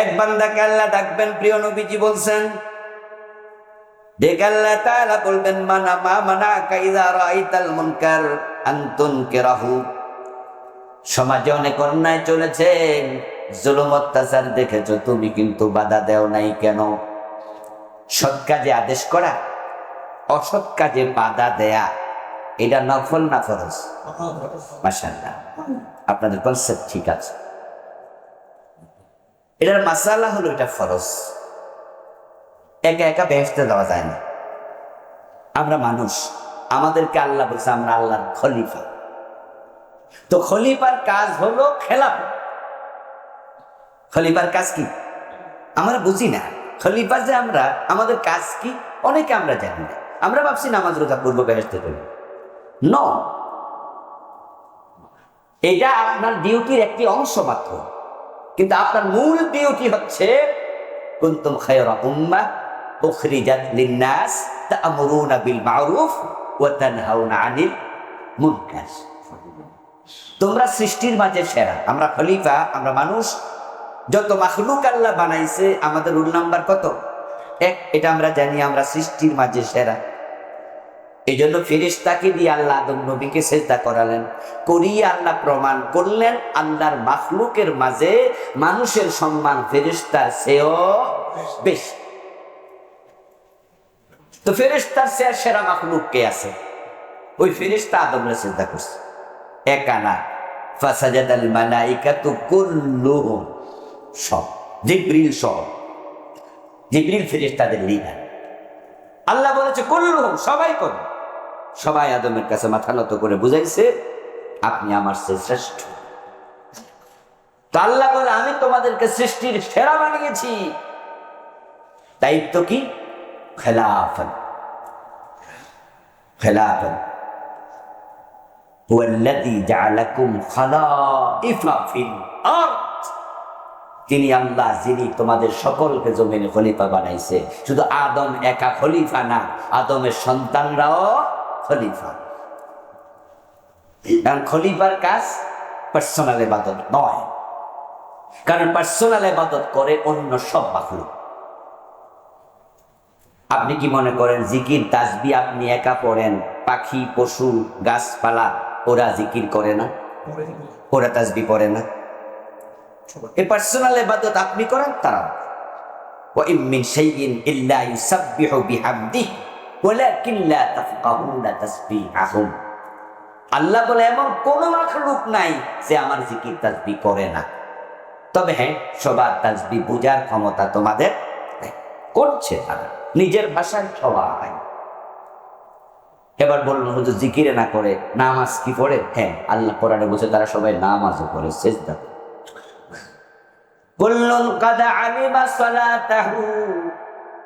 এক বান্দাকে আল্লাহ ডাকবেন, প্রিয় নবীজি বলছেন, ডেকে বলবেন, মানা সমাজে অনেক অন্যায় চলেছে, জুলুম, অত্যাচার দেখেছ, তুমি কিন্তু বাধা দেও নাই কেন? সৎ কাজে আদেশ করা, অসৎ কাজে বাধা দেয়া, এটা নফল না ফরজ? মাসাল্লাহ আপনাদের কনসেপ্ট ঠিক আছে। এটার মাসালা হলো এটা ফরজ। একা একা বেহেস্তে দেওয়া যায় না। আমরা মানুষ, আমাদেরকে আল্লাহ বলছে আমরা আল্লাহর খলিফা। তো খলিফার কাজ হলো খেলাফ খলিফার কাজ কি? আমরা বুঝি না। খলিফা যে আমরা, আমাদের কাজ কি? অনেকে আমরা জানি না। আমরা ভাবছি নামাজ রোজা পূর্ব বেহেস্তে করি। ন এটা আপনার ডিউটির একটি অংশ মাত্র। কিন্তু আপনার মূল ডিউটি হচ্ছে, কুনতুম খায়রা উম্মাহ উখরিজাত লিন-নাস তা'মুরুনা বিল মা'রুফ ওয়া তানহাউনা আনিল মুনকার। তোমরা সৃষ্টির মাঝে সেরা। আমরা খলিফা, আমরা মানুষ। যত মাখলুক আল্লাহ বানাইছে, আমাদের রুল নাম্বার কত? এক, এটা আমরা জানি, আমরা সৃষ্টির মাঝে সেরা। এই জন্য ফেরিস্তাকে দিয়ে আল্লাহ আদম নবীকে চেষ্টা করালেন। করিয়ে আল্লাহ প্রমাণ করলেন, আল্লাহর মাখলুকের মাঝে মানুষের সম্মান ফেরিস্তার সেও বেশি। তো ফেরিস্তার সে সেরা মাখলুক কে আছে? ওই ফেরিস্তা আদমরা চিন্তা করছে। একানা ফাসাজাদ আল মালাইকাতু কুল্লুহুম। সব। জিব্রিল সব। জিব্রিল ফেরেশতাদের লিডার আল্লাহ বলেছে, কুল্লুহুম, সবাই করো। সবাই আদমের কাছে মাথা নত করে বুঝাইছে, আপনি আমার সে শ্রেষ্ঠ। আল্লাহ বলে, আমি তোমাদেরকে সৃষ্টির সেরা বানিয়েছি। দায়িত্ব কি? খেলাফন খেলাফন তিনি আল্লাহ, যিনি তোমাদের সকলকে জমিনে খলিফা বানাইছে। শুধু আদম একা খলিফা না, আদমের সন্তানরাও খলিফা। কারণ খলিফার কাজ পার্সোনাল এবাদত নয়। কারণ পার্সোনাল এবাদত করে অন্য সব মাখলুক। আপনি কি মনে করেন জিকির তাসবি আপনি একা পড়েন? পাখি পশু গাছপালা ওরা জিকির করে না? ওরা তাসবি পড়ে না? এ পার্সোনাল ইবাদত আপনি করেন তারা ওয়া ইম মিন শাইইন ইল্লা ইউসাব্বিহু বিহামদিহি। আল্লাহ বলে, এমন কোন মাখলুক নাই যে আমার জিকির করে না। তবে হ্যাঁ সবার বোঝার ক্ষমতা তোমাদের করছে তারা, নিজের ভাষায় সবাই। এবার বলল হুজুর, জিকিরে না করে নামাজ কি পড়ে? হ্যাঁ আল্লাহ কোরআনে বসে তারা সবাই নামাজও করে শেষ দেখো বললেন কাদা আলিমা সালাতাহু।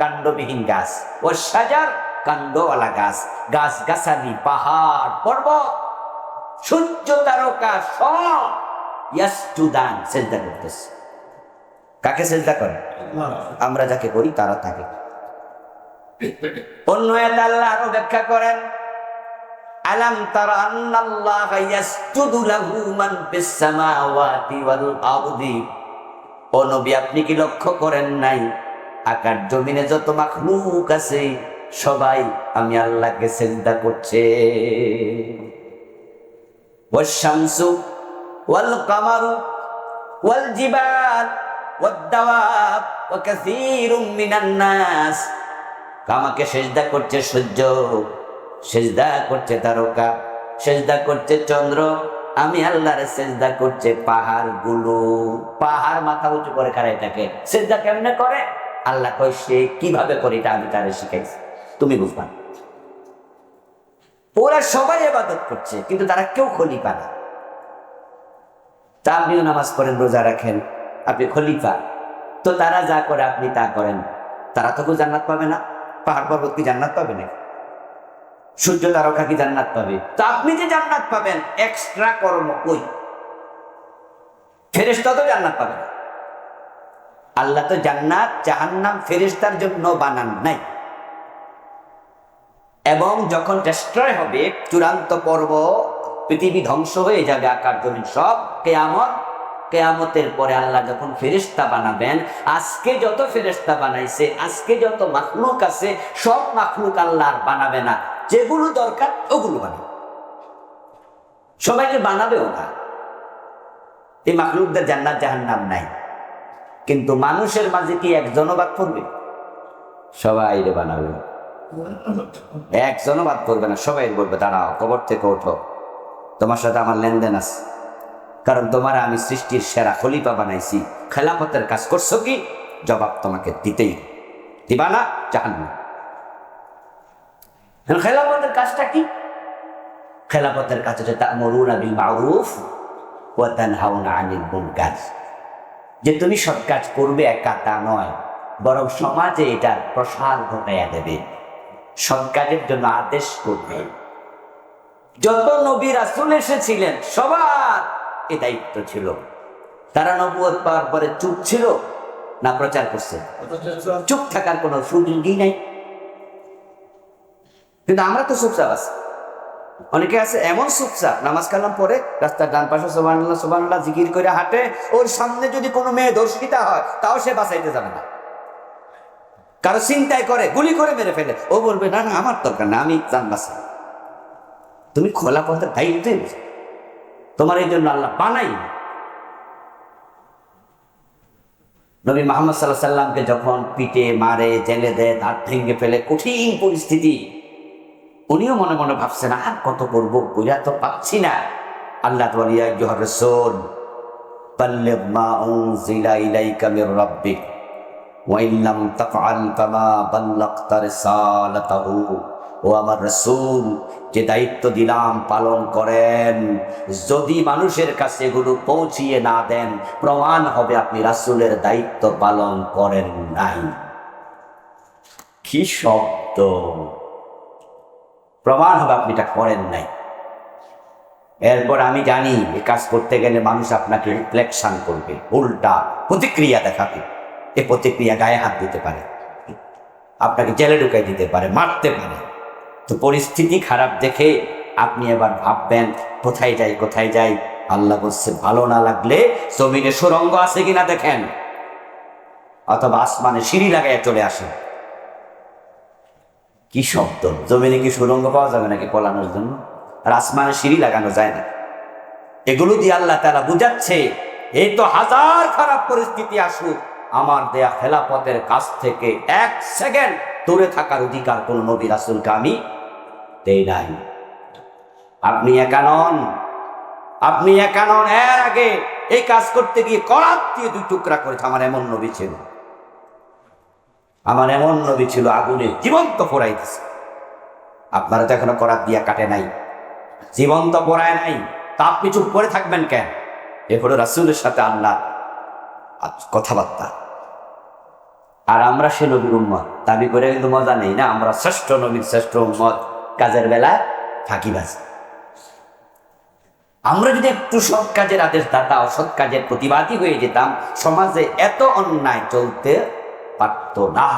কাণ্ডবিহীন গাছ। ও সাজার কাণ্ডওয়ালা গাছ। গাছ গাছালি পাহাড়, পর্বত। সূর্য তারকা সব ইয়াসজুদান সেজদা করতেছে কাকে সেজদা করে আমরা যাকে করি, তারা থাকে অন্য এক আল্লাহ আরও ব্যাখ্যা করেন, আলাম তারা আন্নাল্লাহ ইয়াসজুদু লাহু মান ফিস ওয়াল আরদি। ও নবী, আপনি কি লক্ষ্য করেন নাই? আকার জমিনে যত মাখলুক আছে, সবাই আমি আল্লাহকে সেজদা করছে। ওয়াশ-শামসু ওয়াল কামারু ওয়াল জিবাল ওয়াদ-দাওয়াব ওয়া কাসীরুম মিনান নাস আমাকে সেজদা করছে সূর্য, সেজদা করছে তারকা, সেজদা করছে চন্দ্র, আমি আল্লাহর সেজদা করছে পাহাড়গুলো পাহাড় মাথা উঁচু করে খারাই থাকে সেজদা কেমনে করে? আল্লাহ কয়, সে কীভাবে করে এটা আমি তারে শিখাইছি? তুমি বুঝবা ওরা সবাই এবাদত করছে, কিন্তু তারা কেউ খলিফা না। তা আপনিও নামাজ পড়েন, রোজা রাখেন, আপনি খলিফা। তো তারা যা করে, আপনি তা করেন। তারা তো কেউ জান্নাত পাবে না। পাহাড় পর্বত কি জান্নাত পাবে না সূর্য তারকা কি জান্নাত পাবে? তো আপনি যে জান্নাত পাবেন এক্সট্রা কর্ম কই? ফেরেশতা তো জান্নাত পাবে না। আল্লাহ তো জান্নাত, জাহান্নাম ফেরেশতার জন্য বানান নাই। এবং যখন ডেস্ট্রয় হবে, চূড়ান্ত পর্ব পৃথিবী ধ্বংস হয়ে যাবে আকার জমিন সব। কেয়ামত, কেয়ামতের পরে আল্লাহ যখন ফেরেশতা বানাবেন, আজকে যত ফেরেশতা বানাইছে, আজকে যত মাখলুক আছে, সব মাখলুক আল্লাহ আর বানাবে না। যেগুলো দরকার, ওগুলো বানাবে। সবাইকে বানাবেও না। এই মাখলুকদের জান্নাত, জাহান্নাম নাই। কিন্তু মানুষের মাঝে কি একজনও বাদ পড়বে? সবাই রে বানাবে। একজনও বাদ করবে না, সবাই বলবে, দাঁড়াও, কবর থেকে ওঠো। তোমার সাথে আমার লেনদেন আছে। কারণ তোমার আমি সৃষ্টির সেরা খলিফা বানাইছি। খেলাপথের কাজ করছ কি? জবাব তোমাকে দিতেই দিবা না? জাহান খেলাপথের কাজটা কি? কাজ হচ্ছে তা'মুরুনা বিল মা'রুফ ওয়া তানহাউনা আনিল মুনকার। যে তুমি সৎ কাজ করবে একা তা নয়, বরং সমাজে এটার প্রসার ঘটাইয়া দেবে। সৎ কাজের জন্য আদেশ করবে। যত নবী রাসূল এসেছিলেন, সবার এ দায়িত্ব ছিল। তারা নবুয়ত পাওয়ার পরে চুপ ছিল না প্রচার করছে? চুপ থাকার কোনো সুযোগই নাই। কিন্তু আমরা তো চুপচাপ আছি। অনেকে আছে এমন চুপচাপ নামাজ কালাম পরে রাস্তার ডান পাশে সোবানুল্লাহ সোবানুল্লাহ জিকির করে হাঁটে, ওর সামনে যদি কোনো মেয়ে দর্শিতা হয়, তাও সে বাঁচাইতে যাবে না। কারও চিন্তায় করে, গুলি করে মেরে ফেলে, ও বলবে, না না, আমার দরকার না, আমি জান বাঁচাই তুমি খোলা পথের দায়িত্ব তোমার এই জন্য আল্লাহ বানাই নবী মোহাম্মদ সাল্লাহ সাল্লামকে যখন পিটে, মারে, জেলে দেয়, দাঁত ভেঙে ফেলে, কঠিন পরিস্থিতি উনিও মনে মনে ভাবছেন, আর কত করব? বুঝা তো পাচ্ছি না। আল্লাহ তোমার ইয়ার সোন পাল্লে মা উনজিলা জিলা ইলাই কামের ওয়াইন লাম তাফআল কামা বাল্লাগতা রিসালাতাহু। ও আমার রসুল, যে দায়িত্ব দিলাম, পালন করেন। যদি মানুষের কাছে এগুলো পৌঁছিয়ে না দেন, প্রমাণ হবে আপনি রাসুলের দায়িত্ব পালন করেন নাই। কি শব্দ! প্রমাণ হবে আপনি এটা করেন নাই। এরপর আমি জানি এই কাজ করতে গেলে মানুষ আপনাকে রিফ্লেকশন করবে, উল্টা প্রতিক্রিয়া দেখাবে। এ প্রতিক্রিয়া গায়ে হাত দিতে পারে, আপনাকে জেলে ঢুকাই দিতে পারে, মারতে পারে। তো পরিস্থিতি খারাপ দেখে আপনি এবার ভাববেন, কোথায় যাই কোথায় যাই? আল্লাহ বলছে, ভালো না লাগলে জমিনে সুরঙ্গ আছে কিনা দেখেন। অথবা আসমানে সিঁড়ি লাগাইয়া চলে আসেন। কি শব্দ? জমিনে কি সুরঙ্গ পাওয়া যাবে নাকি পলানোর জন্য? আর আসমানে সিঁড়ি লাগানো যায় না। এগুলো দিয়ে আল্লাহ তারা বুঝাচ্ছে এই তো হাজার খারাপ পরিস্থিতি আসুক, আমার দেয়া খেলাপথের কাছ থেকে এক সেকেন্ড দূরে থাকার অধিকার কোন নবী রাসুলকে আমি দেই নাই। আপনি একা নন, আপনি একা নন, এর আগে এই কাজ করতে গিয়ে করাত দিয়ে দুই টুকরা করেছে, আমার এমন নবী ছিল। আমার এমন নবী ছিল আগুনে জীবন্ত পোড়াইতেছে আপনারা তো এখনও করাত দিয়া কাটে নাই। জীবন্ত পোড়ায় নাই। তা আপনি চুপ করে থাকবেন কেন? এরপরে রাসুলের সাথে আল্লাহ কথাবার্তা। আর আমরা সে নবীর উম্মত। দাবি করে কিন্তু মজা নেই না? আমরা শ্রেষ্ঠ নবীর শ্রেষ্ঠ উম্মত। কাজের বেলায় ফাঁকিবাজ। আমরা যদি একটু সৎ কাজের আদেশ দাতা অসৎ কাজের প্রতিবাদী হয়ে যেতাম, সমাজে এত অন্যায় চলতে পারত না।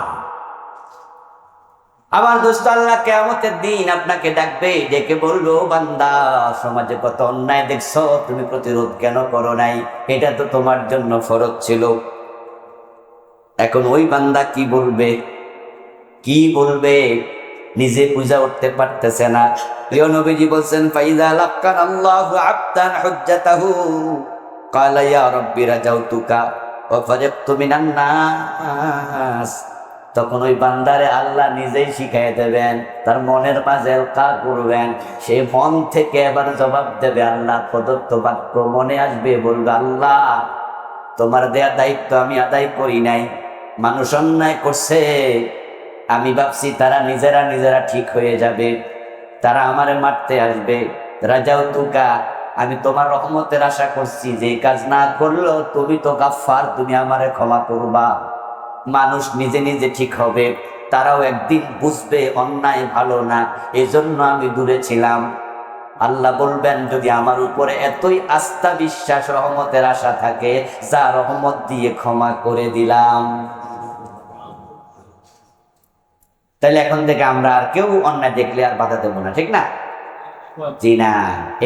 আমার দোস্ত, আল্লাহ কেমতের দিন আপনাকে ডাকবে, ডেকে বলল, বান্দা, সমাজে কত অন্যায় দেখছ, তুমি প্রতিরোধ কেন করো নাই? এটা তো তোমার জন্য ফরজ ছিল। এখন ওই বান্দা কি বলবে? কি বলবে? নিজে পূজা উঠতে পারতেছে না। প্রিয় নবীজি বলছেন ফাইদা লাক্কান আল্লাহু আবদান হুজ্জাতাহু। ক্বালা ইয়া রাব্বি মিনান তখন ওই বান্দারে আল্লাহ নিজেই শিখাই দেবেন, তার মনের মাঝে কা করবেন। সেই মন থেকে এবার জবাব দেবে, আল্লাহ, প্রদত্ত বাক্য মনে আসবে। বলবে, আল্লাহ, তোমার দেয়া দায়িত্ব আমি আদায় করি নাই। মানুষ অন্যায় করছে। আমি ভাবছি তারা নিজেরা নিজেরা ঠিক হয়ে যাবে। তারা আমারে মারতে আসবে। রাজাও তুকা। আমি তোমার রহমতের আশা করছি যে কাজ না করল তুমি তো গাফার তুমি আমারে ক্ষমা করবা। মানুষ নিজে নিজে ঠিক হবে, তারাও একদিন বুঝবে অন্যায় ভালো না, এজন্য আমি দূরে ছিলাম। আল্লাহ বলবেন, যদি আমার উপরে এতই আস্থা বিশ্বাস, রহমতের আশা থাকে, যা রহমত দিয়ে ক্ষমা করে দিলাম। তাহলে এখন থেকে আমরা আর কেউ অন্যায় দেখলে আর বাধা দেবো না, ঠিক না? জি না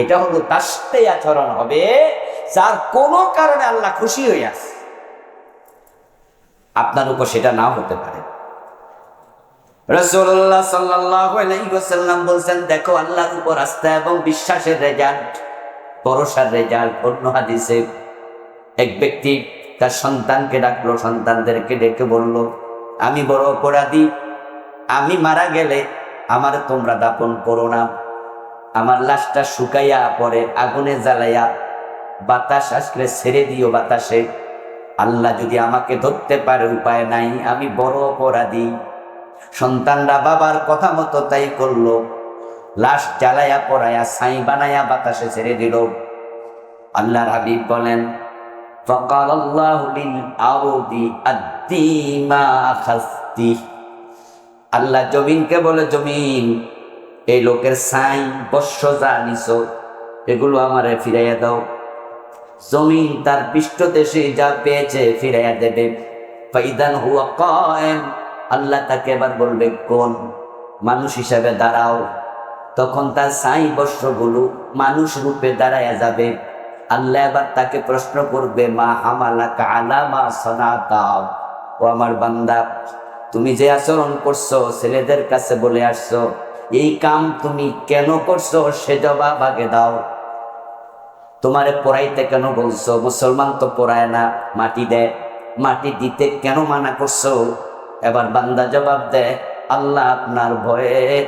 এটা হলো তাস্তে আচরণ হবে, যার কোনো কারণে আল্লাহ খুশি হয়ে আছে। আপনার উপর সেটা নাও হতে পারে। রসুল্লাহ সাল্লাম বলছেন, দেখো, আল্লাহর উপর আস্থা এবং বিশ্বাসের রেজাল্ট, ভরসার রেজাল্ট, অন্য হাদিসে এক ব্যক্তি তার সন্তানকে ডাকলো, সন্তানদেরকে ডেকে বলল, আমি বড় অপরাধী, আমি মারা গেলে আমার তোমরা দাপন করো না। আমার লাশটা শুকাইয়া পরে আগুনে জ্বালাইয়া বাতাস আসলে ছেড়ে দিও বাতাসে আল্লাহ যদি আমাকে ধরতে পারে উপায় নাই আমি বড় অপরাধী সন্তানরা বাবার কথা মতো তাই করলো লাশ জ্বালাইয়া পড়াইয়া ছাই বানাইয়া বাতাসে ছেড়ে দিল আল্লাহর হাবিব বলেন فقال الله للأرض أدي ما أخذتي আল্লাহ জমিনকে বলে জমিন এই লোকের সাই বর্ষ যা নিছ, এগুলো আমারে ফিরাইয়া দাও। জমিন তার পৃষ্ঠ দেশে যা পেয়েছে ফিরাইয়া দেবে। ফাইদান হুয়া কয়েম, আল্লাহ তাকে এবার বলবে, কোন মানুষ হিসাবে দাঁড়াও। তখন তার সাই বর্ষগুলো মানুষ রূপে দাঁড়াইয়া যাবে। আল্লাহ এবার তাকে প্রশ্ন করবে, মা হামালাকা আলা মা সনাতাও ও আমার বান্দা, তুমি যে আচরণ করছ, ছেলেদের কাছে বলে আসছো এই কাম তুমি কেন করছ? সে জবাব আগে দাও। তোমারে পড়াইতে কেন বলছো? মুসলমান তো পড়ায় না, মাটি দেয়। মাটি দিতে কেন মানা করছ? এবার বান্দা জবাব দেয় আল্লাহ আপনার ভয়ে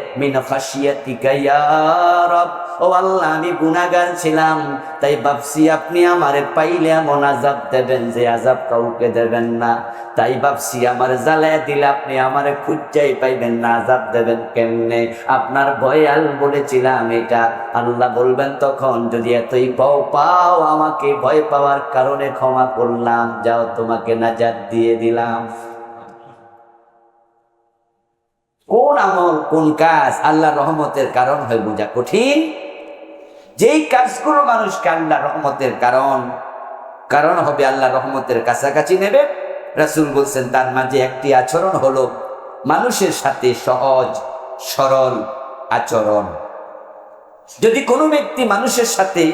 ও আল্লাহ, আমি গুনাহগার ছিলাম, তাই ভাবছি আপনি আমারে পাইলে এমন আজাব দেবেন যে আজাব কাউকে দেবেন না। তাই ভাবছি আমার জ্বালায় দিলে আপনি আমারে খুঁজাই পাইবেন না আজাব দেবেন কেমনে? আপনার ভয়ে আল বলেছিলাম এটা। আল্লাহ বলবেন তখন, যদি এতই পাও পাও আমাকে, ভয় পাওয়ার কারণে ক্ষমা করলাম, যাও তোমাকে নাজাত দিয়ে দিলাম। কোন আমল, কোন কাজ আল্লাহ রহমতের কারণ হয়ে বোঝা কঠিন। যেই কাজগুলো মানুষকে আল্লাহ রহমতের কারণ কারণ হবে আল্লাহ রহমতের কাছাকাছি নেবে। রাসুল বলছেন, তার মাঝে একটি আচরণ হলো মানুষের সাথে সহজ, সরল আচরণ। যদি কোনো ব্যক্তি মানুষের সাথে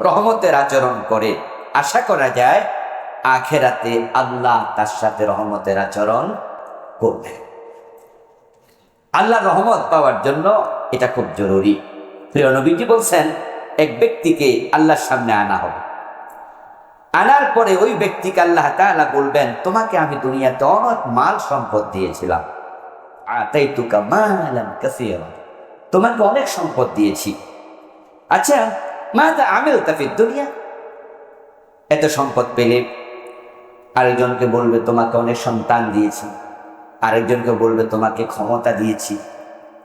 রহমতের আচরণ করে, আশা করা যায়, আখেরাতে আল্লাহ তার সাথে রহমতের আচরণ করবে। আল্লাহ রহমত পাওয়ার জন্য এটা খুব জরুরি। প্রিয় নবীজি বলছেন, এক ব্যক্তিকে আল্লাহর সামনে আনা হবে। আনার পরে ওই ব্যক্তিকে আল্লাহ তাআলা বলবেন, তোমাকে আমি দুনিয়াতে অনেক মাল সম্পদ দিয়েছিলাম। আতাই তুকা তোমাকে অনেক সম্পদ দিয়েছি। আচ্ছা মা তা আমিল তাফির দুনিয়া। এত সম্পদ পেলে আরেকজনকে বলবে, তোমাকে অনেক সন্তান দিয়েছি। আরেকজনকে বলবে, তোমাকে ক্ষমতা দিয়েছি।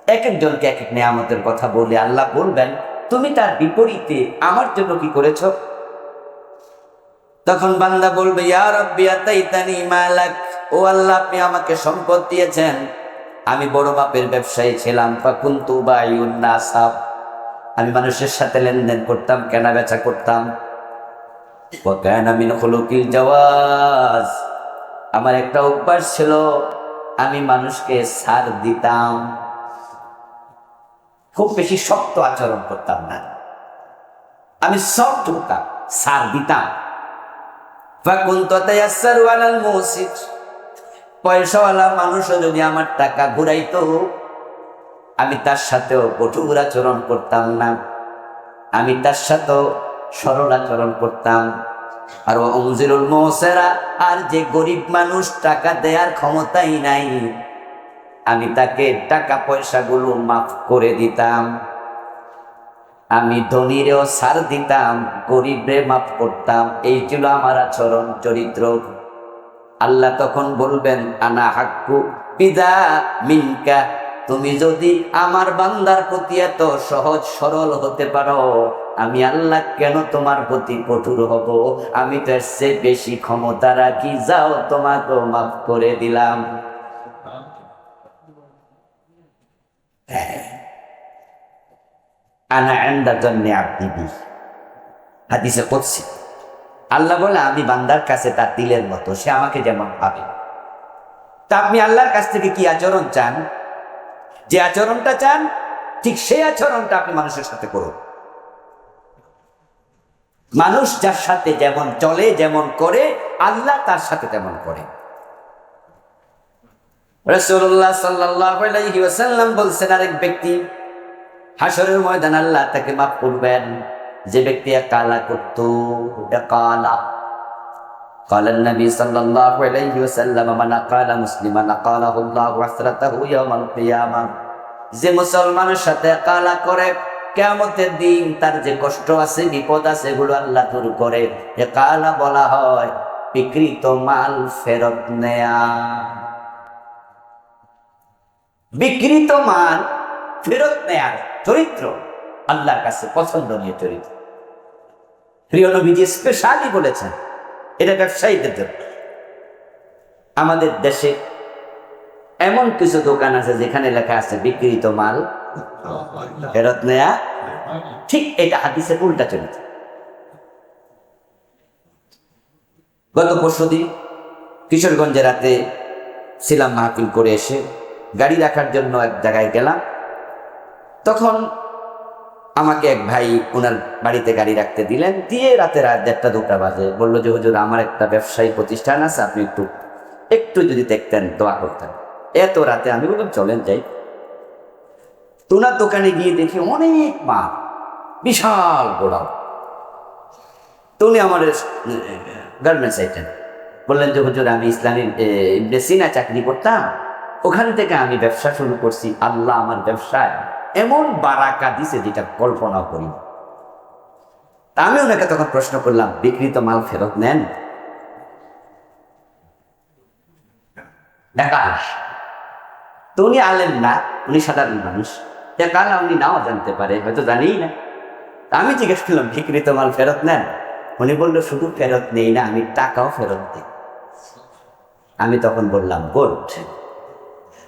এক একজনকে এক এক নেয়ামতের কথা বলে আল্লাহ বলবেন, তুমি তার বিপরীতে আমার জন্য কি করেছ? তখন বান্দা বলবে মালাক? ও আল্লাহ, আপনি আমাকে সম্পদ দিয়েছেন। আমি বড় বাপের ব্যবসায়ী ছিলাম। ফাকুন্তু বায়ুন নাসাব আমি মানুষের সাথে লেনদেন করতাম কেনা বেচা করতাম আমার একটা অভ্যাস ছিল আমি মানুষকে সার দিতাম। খুব বেশি শক্ত আচরণ করতাম না। আমি সফট হতাম, সার দিতাম। পয়সাওয়ালা মানুষও যদি আমার টাকা ঘুরাইতো, আমি তার সাথেও কঠোর আচরণ করতাম না। আমি তার সাথেও সরল আচরণ করতাম। আর অংজিরুল মোসেরা, আর যে গরিব মানুষ টাকা দেওয়ার ক্ষমতাই নাই, আমি তাকে টাকা পয়সাগুলো মাফ করে দিতাম। আমি ধনীরেও সার দিতাম, গরিবরে মাফ করতাম। এই ছিল আমার আচরণ, চরিত্র। আল্লাহ তখন বলবেন, আনা হাক্কু পিদা মিনকা? তুমি যদি আমার বান্দার প্রতি এত সহজ সরল হতে পারো আমি আল্লাহ কেন তোমার প্রতি কঠোর হব? আমি তো চেয়ে বেশি ক্ষমতা রাখি, যাও তোমাকে মাফ করে দিলাম। আনা আন্দার জন্য আপনি হাদিসে করছি আল্লাহ বলে, আমি বান্দার কাছে তার দিলের মতো, সে আমাকে যেমন ভাবে। তা আপনি আল্লাহর কাছ থেকে কি আচরণ চান? যে আচরণটা চান, ঠিক সেই আচরণটা আপনি মানুষের সাথে করুন। মানুষ যার সাথে যেমন চলে যেমন করে আল্লাহ তার সাথে তেমন করে রসুল্লাহ সাল্লাম বলছেন আরেক ব্যক্তি হাসরের ময়দান আল্লাহ তাকে মাফ করবেন যে ব্যক্তি কালা করত ওটা কালা قال النبي صلى الله عليه وسلم من قال مسلما قاله الله حسرته يوم القيامه যে মুসলমানের সাথে কালা করে কেমতের দিন তার যে কষ্ট আছে, বিপদ আছে, এগুলো আল্লাহ দূর করে। এ কালা বলা হয়, বিকৃত মাল ফেরত নেয়া। বিকৃত মাল ফেরত নেয়ার চরিত্র আল্লাহর কাছে পছন্দনীয় চরিত্র। প্রিয় নবীজি স্পেশালি বলেছেন, এটা ব্যবসায়ীদের জন্য। আমাদের দেশে এমন কিছু দোকান আছে যেখানে লেখা আছে, বিকৃত মাল ফেরত নেয়া ঠিক এটা হাদিসের উল্টা চরিত্র। গত পরশু দিন কিশোরগঞ্জে রাতে ছিলাম মাহফিল করে এসে গাড়ি রাখার জন্য এক জায়গায় গেলাম। তখন আমাকে এক ভাই ওনার বাড়িতে গাড়ি রাখতে দিলেন। দিয়ে রাতে রাত দেড়টা দুটা বাজে। বলল যে, হুজুর, আমার একটা ব্যবসায়ী প্রতিষ্ঠান আছে, আপনি একটু একটু যদি দেখতেন, দোয়া করতেন। এত রাতে আমি বললাম, চলেন যাই। তো ওনার দোকানে গিয়ে দেখি অনেক মাল, বিশাল গোড়াও তো উনি আমার গার্মেন্টস আইটেম বললেন যে, হুজুর, আমি ইসলামী ইবনে সিনা চাকরি করতাম। ওখান থেকে আমি ব্যবসা শুরু করছি। আল্লাহ আমার ব্যবসায় এমন বারাকা দিছে যেটা কল্পনাও করি তা আমি ওনাকে তখন প্রশ্ন করলাম বিক্রিত মাল ফেরত নেন? একাশ তো উনি আলেন না, উনি সাধারণ মানুষ। একাল উনি নাও জানতে পারে, হয়তো জানিই না। আমি জিজ্ঞেস করলাম বিক্রিত মাল ফেরত নেন? উনি বলল, শুধু ফেরত নেই না, আমি টাকাও ফেরত দিই। আমি তখন বললাম গোল্ড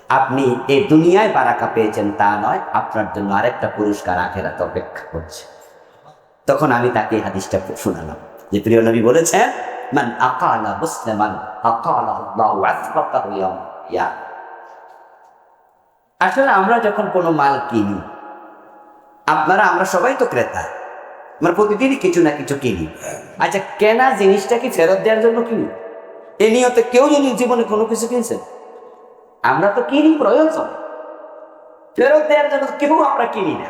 আপনি এই দুনিয়ায় বারাকা পেয়েছেন, তা নয়, আপনার জন্য আরেকটা পুরস্কার আখেরাতে অপেক্ষা করছে। তখন আমি তাকে হাদিসটা শোনালাম যে, প্রিয় নবী বলেছেন, মান আকালা মুসলিমান আকালা আল্লাহু ইয়াউম কিয়ামah আসলে আমরা যখন কোনো মাল কিনি, আপনারা, আমরা সবাই তো ক্রেতা, আমরা প্রতিদিনই কিছু না কিছু কিনি। আচ্ছা কেনা জিনিসটা কি ফেরত দেওয়ার জন্য কিনি? এ নিয়তে কেউ যদি জীবনে কোনো কিছু কিনছেন আমরা তো কিনি প্রয়োজন। ফেরত দেওয়ার জন্য তো কেউ আমরা কিনি না।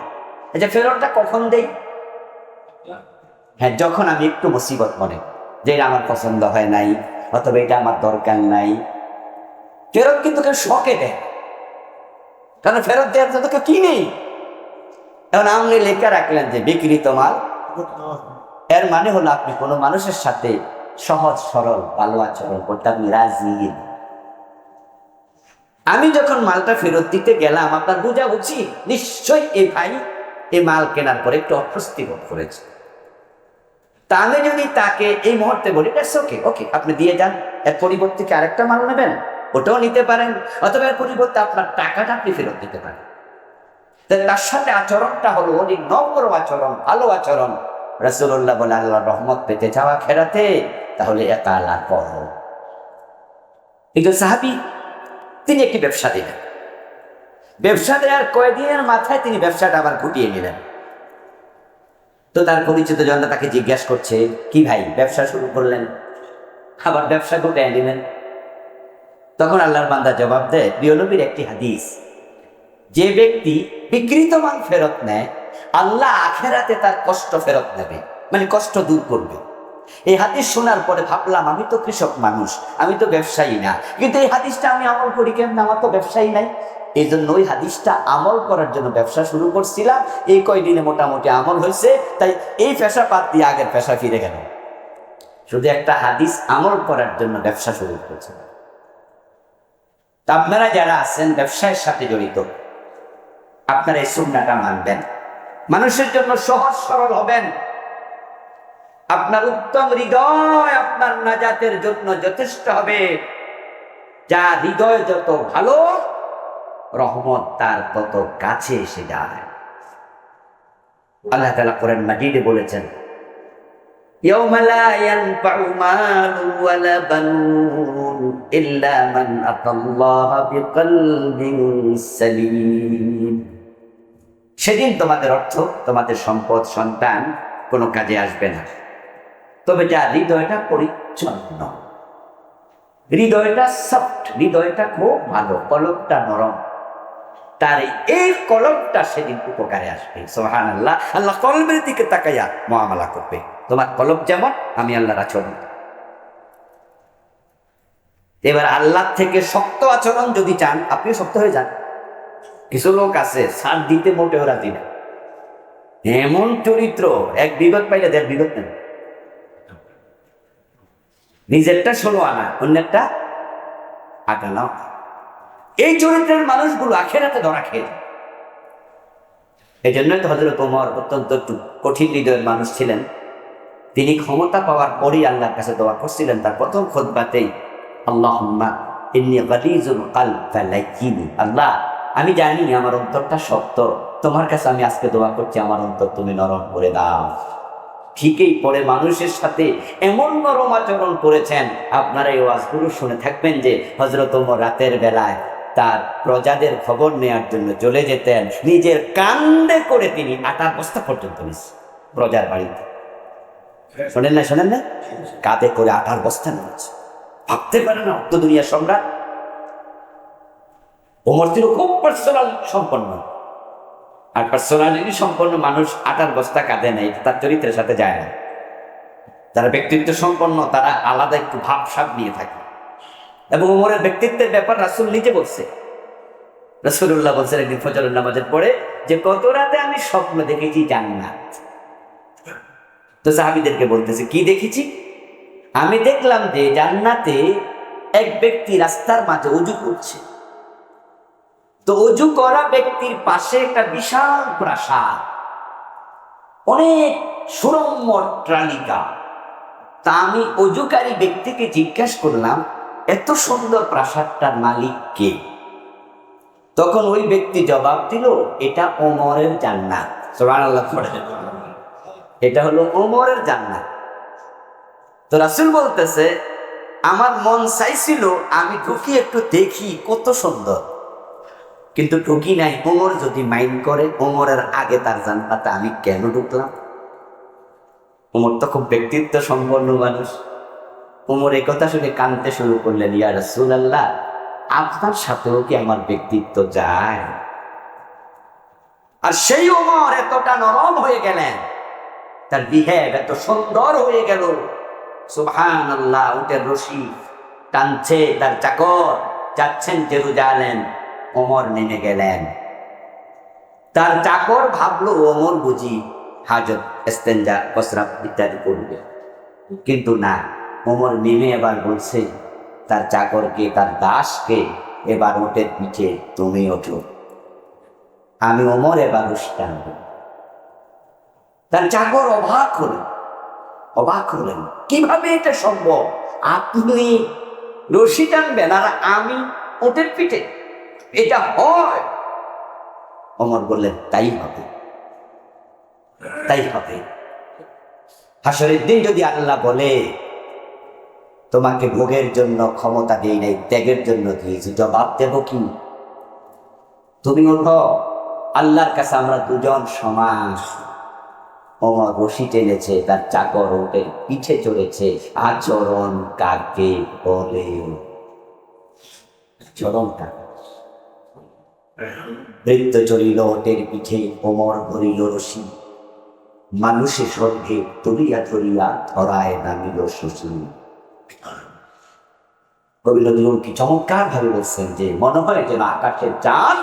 আচ্ছা ফেরতটা কখন দেই? হ্যাঁ যখন আমি একটু মুসিবত মনে, যে এটা আমার পছন্দ হয় নাই, অথবা এটা আমার দরকার নাই, ফেরত কিন্তু কেউ শখে দেয় কারণ ফেরত দেওয়ার জন্য কেউ কিনেই এখন আপনি লেখা রাখলেন যে বিকৃত মাল। এর মানে হলো আপনি কোনো মানুষের সাথে সহজ, সরল ভালো আচরণ করতে আপনি রাজি। আমি যখন মালটা ফেরত দিতে গেলাম, আপনার বোঝা উচিত নিশ্চয়ই এই ভাই এই মাল কেনার পরে একটু অস্বস্তি বোধ করেছে। তা আমি যদি তাকে এই মুহূর্তে বলি ওকে ওকে আপনি দিয়ে যান। এর পরিবর্তে কি আরেকটা মাল নেবেন? ওটাও নিতে পারেন, অথবা এর পরিবর্তে আপনার টাকাটা আপনি ফেরত দিতে পারেন। তার সাথে আচরণটা হলো অনেক নম্র আচরণ, ভালো আচরণ। রসুল্লাহ বলে আল্লাহ রহমত পেতে যাওয়া খেরাতে তাহলে একালা করো একজন সাহাবি, তিনি একটি ব্যবসা দিলেন। ব্যবসা দেওয়ার কয়েকদিনের মাথায় তিনি ব্যবসাটা আবার ঘুটিয়ে নিলেন। তো তার পরিচিত জনতা তাকে জিজ্ঞাসা করছে, কি ভাই, ব্যবসা শুরু করলেন? আবার ব্যবসা ঘুটিয়ে নিলেন তখন আল্লাহর বান্দা জবাব দেয় প্রিয় একটি হাদিস, যে ব্যক্তি বিকৃত মাল ফেরত নেয়, আল্লাহ আখেরাতে তার কষ্ট ফেরত নেবে মানে কষ্ট দূর করবে। এই হাদিস শোনার পরে ভাবলাম, আমি তো কৃষক মানুষ, আমি তো ব্যবসায়ী না, কিন্তু এই হাদিসটা আমি আমল করি কেমন? আমার তো ব্যবসায়ী নাই। এই জন্য ওই হাদিসটা আমল করার জন্য ব্যবসা শুরু করছিলাম, এই কয়দিনে মোটামুটি আমল হয়েছে, তাই এই পেশা বাদ দিয়ে আগের পেশা ফিরে গেল শুধু একটা হাদিস আমল করার জন্য ব্যবসা শুরু করেছিলাম। তা আপনারা যারা আছেন ব্যবসায়ের সাথে জড়িত আপনারা এই সুন্নাটা মানবেন মানুষের জন্য সহজ সরল হবেন আপনার উত্তম হৃদয় আপনার নাজাতের জন্য যথেষ্ট হবে যা হৃদয় যত ভালো রহমত তার তত কাছে এসে যায় আল্লাহ তালা করেন মাটিতে বলেছেন يوم لا ينفع مال ولا بنون إلا من أتى الله بقلب سليم সেদিন তোমাদের অর্থ তোমাদের সম্পদ সন্তান কোনো কাজে আসবে না তবে যা হৃদয়টা পরিচ্ছন্ন হৃদয়টা সফট হৃদয়টা খুব ভালো কলকটা নরম তার এই কলমটা সেদিন উপকারে আসবে সোহান আল্লাহ আল্লাহ কলমের দিকে তাকাইয়া মহামালা করবে তোমার কলম যেমন আমি আল্লাহর আচরণ এবার আল্লাহ থেকে শক্ত আচরণ যদি চান, আপনিও শক্ত হয়ে যান। কিছু লোক আছে সার দিতে মোটেও রাজি না। এমন চরিত্র, এক বিগত পাইলে দেখ বিগত নেন নিজেরটা ষোলো আনা, অন্যেরটা আটানাও এই চরিত্রের মানুষগুলো আখেরাতে ধরা খেয়ে যায়। এই জন্যই তো হজরত ওমর অত্যন্ত একটু কঠিন হৃদয়ের মানুষ ছিলেন। তিনি ক্ষমতা পাওয়ার পরই আল্লাহর কাছে দোয়া করছিলেন, তার প্রথম খোদবাতেই আল্লাহ ইন্নি গালিজুল ফালাইকিনি আল্লাহ, আমি জানি আমার অন্তরটা শক্ত। তোমার কাছে আমি আজকে দোয়া করছি, আমার অন্তর তুমি নরম করে দাও। ঠিকই পরে মানুষের সাথে এমন নরম আচরণ করেছেন, আপনারা এই ওয়াজগুলো শুনে থাকবেন যে হজরত রাতের বেলায় তার প্রজাদের খবর নেওয়ার জন্য চলে যেতেন। নিজের কান্দে করে তিনি আটার বস্তা পর্যন্ত প্রজার বাড়িতে। শোনেন না শোনেন না? কাঁধে করে আটার বস্তা নিয়েছে ভাবতে পারে না অর্থ দুনিয়া সম্রাট। ওমর ছিল খুব পার্সোনাল সম্পন্ন। আর পার্সোনালিটি সম্পন্ন মানুষ আটার বস্তা কাঁধে নেই তার চরিত্রের সাথে যায় না। যারা ব্যক্তিত্ব সম্পন্ন, তারা আলাদা একটু ভাবসাব নিয়ে থাকে। এবং ওমরের ব্যক্তিত্বের ব্যাপার রাসুল নিজে বলছে। রসুল্লাহ বলছেন, একদিন ফজরের নামাজের পরে যে কত রাতে আমি স্বপ্ন দেখেছি জান্নাত। তো সাহাবিদেরকে বলতেছে, কি দেখেছি? আমি দেখলাম যে জান্নাতে এক ব্যক্তি রাস্তার মাঝে উজু করছে। তো উজু করা ব্যক্তির পাশে একটা বিশাল প্রাসাদ, অনেক সুরম্য অট্টালিকা তা আমি অজুকারী ব্যক্তিকে জিজ্ঞাসা করলাম, এত সুন্দর প্রাসাদটার মালিক কে? তখন ওই ব্যক্তি জবাব দিল, এটা ওমরের জান্নাত। এটা হলো ওমরের জান্নাত। তো রাসূল বলতেছে, আমার মন চাইছিল আমি ঢুকি একটু দেখি কত সুন্দর। কিন্তু ঢুকি নাই ওমর যদি মাইন্ড করে ওমরের আগে তার জান্নাতে আমি কেন ঢুকলাম? ওমর তো খুব ব্যক্তিত্ব সম্পন্ন মানুষ। ওমর এই কথা শুনে কানতে শুরু করলেন, ইয়া রাসূলুল্লাহ, আপনার সাথেও কি আমার ব্যক্তিত্ব যায়? আর সেই ওমর এতটা নরম হয়ে গেলেন, তার বিহেভ এত সুন্দর হয়ে গেল। সুবহান আল্লাহ রশি টানছে তার চাকর, যাচ্ছেন ওমর নেমে গেলেন। তার চাকর ভাবলো, ওমর বুঝি হাজত ইত্যাদি করবে। কিন্তু না, ওমর নেমে এবার বলছে, তার চাকরকে, তার দাসকে এবার ওটের পিঠে তুমি ওঠো। আমি ওমর এবার উষ্ঠান তার চাকর অবাক হলেন অবাক হলেন, কীভাবে এটা সম্ভব? আপনি রশি টানবেন আর আমি ওটের পিঠে। এটা হয়। অমর বললেন, তাই হবে। তাই হবে। হাসরের দিন যদি আল্লাহ বলে, তোমাকে ভোগের জন্য ক্ষমতা দিই নাই, ত্যাগের জন্য দিয়েছি, জবাব দেব কি? তুমি ওঠো আল্লাহর কাছে আমরা দুজন সমান। অমর রশি টেনেছে তার চাকর ওটে পিঠে চড়েছে আচরণ কাকে বলে? কাকে নৃত্য চলিল ওটের পিঠে ওমর ভরিল রশি। মানুষে স্বর্গে তুলিয়া ধরিয়া ধরায় নামিল শশী। কবি নজরুল কি চমৎকার ভাবে বলছেন যে, মনে হয় যেন আকাশের চাঁদ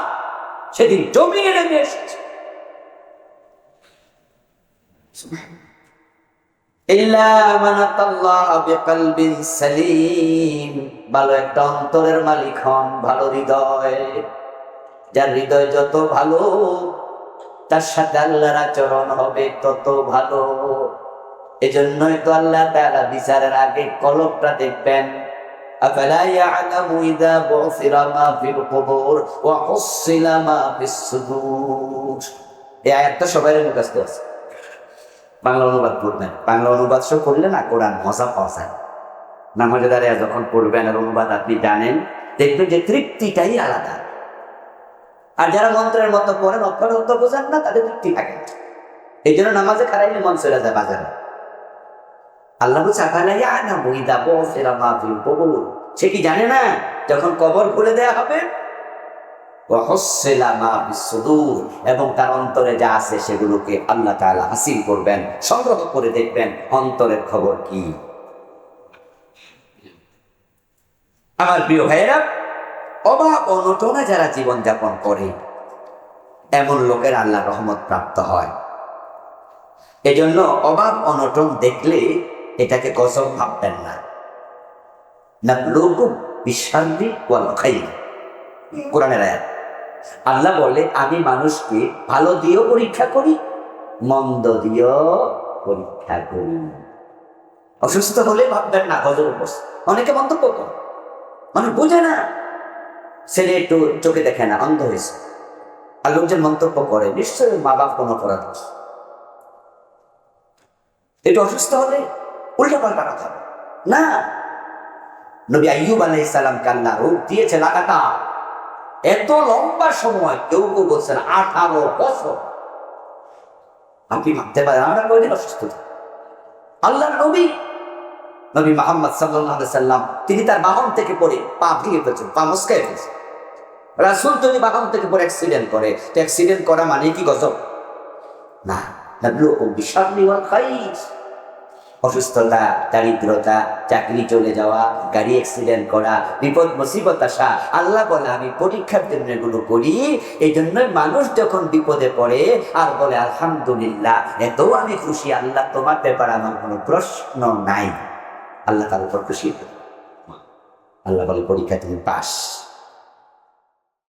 সেদিন জমিয়ে নেমে এসেছে ইল্লা মান আতাল্লাহ বিকলবিন সালিম ভালো একটা অন্তরের মালিক হন ভালো হৃদয় যার হৃদয় যত ভালো তার সাথে আল্লাহর আচরণ হবে তত ভালো এজন্যই তো আল্লাহ তাআলা বিচারের আগে কলবটা দেখবেন أفلا يعلم إذا بعثر ما في القبور وحصل ما في الصدور এই আয়াতটা সবাই মুখস্থ আছে বাংলা অনুবাদ করবেন বাংলা অনুবাদ সব করলে না কোরআন মজা পাওয়া যায়। নামাজে দাঁড়িয়ে যখন পড়বেন আর অনুবাদ আপনি জানেন, দেখবেন যে তৃপ্তিটাই আলাদা। আর যারা মন্ত্রের মতো পড়েন অক্ষর অর্থ বোঝেন না, তাদের তৃপ্তি থাকে। এই জন্য নামাজে খারাইলে মন চলে যায় বাজারে। আল্লাহ আনা বইদা বসেরা মাহফিল কবুল? সে কি জানে না? যখন কবর খুলে দেয়া হবে মা এবং তার অন্তরে যা আছে সেগুলোকে আল্লাহ তাআলা হাসিল করবেন, সংগ্রহ করে দেখবেন, অন্তরের খবর কি? আমার প্রিয় ভাইয়েরা অভাব অনটনে যারা জীবনযাপন করে, এমন লোকের আল্লাহ রহমত প্রাপ্ত হয়। এজন্য অভাব অনটন দেখলে এটাকে গজব ভাববেন না। না লোক খাইর কোরআনের আয়াত। আল্লাহ বলে, আমি মানুষকে ভালো দিয়েও পরীক্ষা করি, মন্দ দিয়েও পরীক্ষা করি। অসুস্থ হলে ভাববেন না গজব উপস্থিত অনেকে মন্তব্য করে। মানে বোঝে না। ছেলে একটু চোখে দেখে না, অন্ধ হয়েছে। আর লোকজন মন্তব্য করে, নিশ্চয়ই মা বাপ কোনো অপরাধ। একটু অসুস্থ হলে উল্টা পাল্টা কথা না, নবী আইয়ুব আলাই সালাম কাল্লা রোগ দিয়েছে লাগাতার এত লম্বা সময় কেউ কেউ বলছেন আঠারো বছর। আপনি ভাবতে পারেন, আমরা কয়দিন অসুস্থ? থাকি? আল্লাহর নবী নবী মোহাম্মদ সাল্লাহ সাল্লাম, তিনি তার বাহন থেকে পড়ে পা ভেঙে ফেলছেন, পা মুসকায় ফেলছেন। রাসুল যদি বাহন থেকে পরে অ্যাক্সিডেন্ট করে, তো অ্যাক্সিডেন্ট করা মানে কি গজব? না নাবলু ও বিশাল খাইস অসুস্থতা, দারিদ্রতা, চাকরি চলে যাওয়া, গাড়ি অ্যাক্সিডেন্ট করা, বিপদ, মুসিবত আসা, আল্লাহ বলে, আমি পরীক্ষার জন্য এগুলো করি। এই জন্যই মানুষ যখন বিপদে পড়ে, আর বলে, আলহামদুলিল্লাহ এত আমি খুশি। আল্লাহ তোমার ব্যাপারে আমার কোনো প্রশ্ন নাই। আল্লাহ তার উপর খুশি আল্লাহ বলে, পরীক্ষা তুমি পাস।